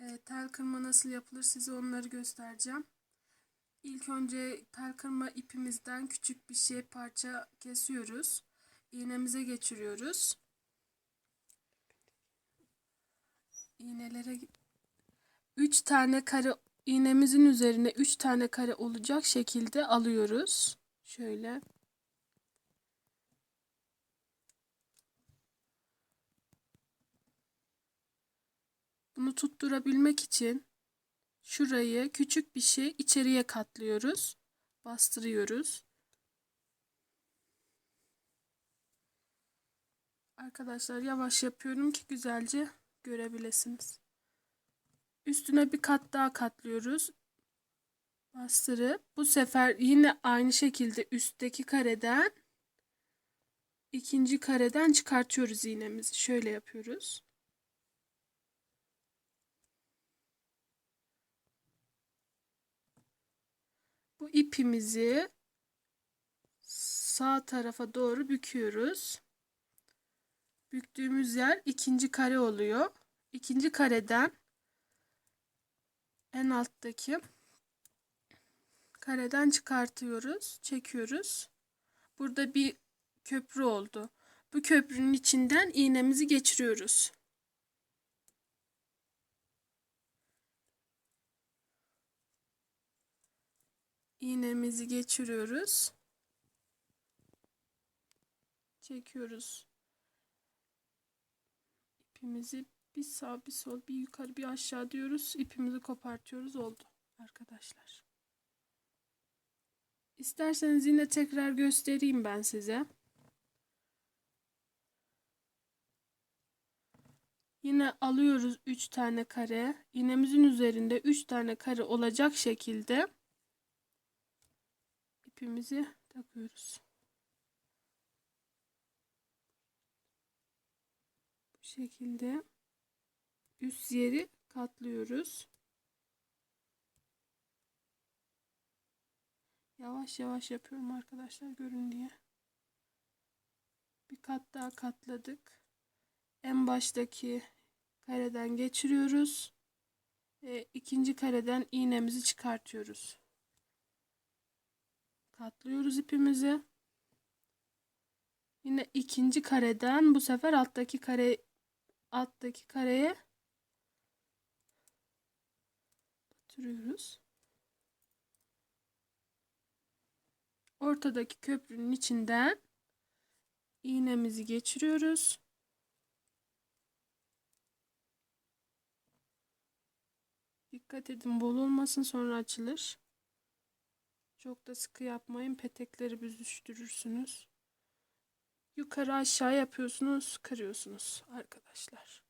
E, tel kırma nasıl yapılır size onları göstereceğim. İlk önce tel kırma ipimizden küçük bir şey parça kesiyoruz. İğnemize geçiriyoruz. İğnelere 3 tane kare iğnemizin üzerine 3 tane kare olacak şekilde alıyoruz. Şöyle. Bunu tutturabilmek için şurayı küçük bir şey içeriye katlıyoruz. Bastırıyoruz. Arkadaşlar yavaş yapıyorum ki güzelce görebilesiniz. Üstüne bir kat daha katlıyoruz. Bastırıp bu sefer yine aynı şekilde üstteki kareden ikinci kareden çıkartıyoruz iğnemizi. Şöyle yapıyoruz. Bu ipimizi sağ tarafa doğru büküyoruz. Büktüğümüz yer ikinci kare oluyor. İkinci kareden en alttaki kareden çıkartıyoruz, çekiyoruz. Burada bir köprü oldu. Bu köprünün içinden iğnemizi geçiriyoruz. İğnemizi geçiriyoruz. Çekiyoruz. İpimizi bir sağ bir sol bir yukarı bir aşağı diyoruz. İpimizi kopartıyoruz oldu arkadaşlar. İsterseniz yine tekrar göstereyim ben size. Yine alıyoruz 3 tane kare. İğnemizin üzerinde 3 tane kare olacak şekilde ipimizi takıyoruz. Bu şekilde üst yeri katlıyoruz. Yavaş yavaş yapıyorum arkadaşlar görün diye. Bir kat daha katladık. En baştaki kareden geçiriyoruz. E, ikinci kareden iğnemizi çıkartıyoruz. Katlıyoruz ipimizi. Yine ikinci kareden bu sefer alttaki kare alttaki kareye batırıyoruz. Ortadaki köprünün içinden iğnemizi geçiriyoruz. Dikkat edin bol olmasın sonra açılır. Çok da sıkı yapmayın. Petekleri büzüştürürsünüz. Yukarı aşağı yapıyorsunuz, kırıyorsunuz arkadaşlar.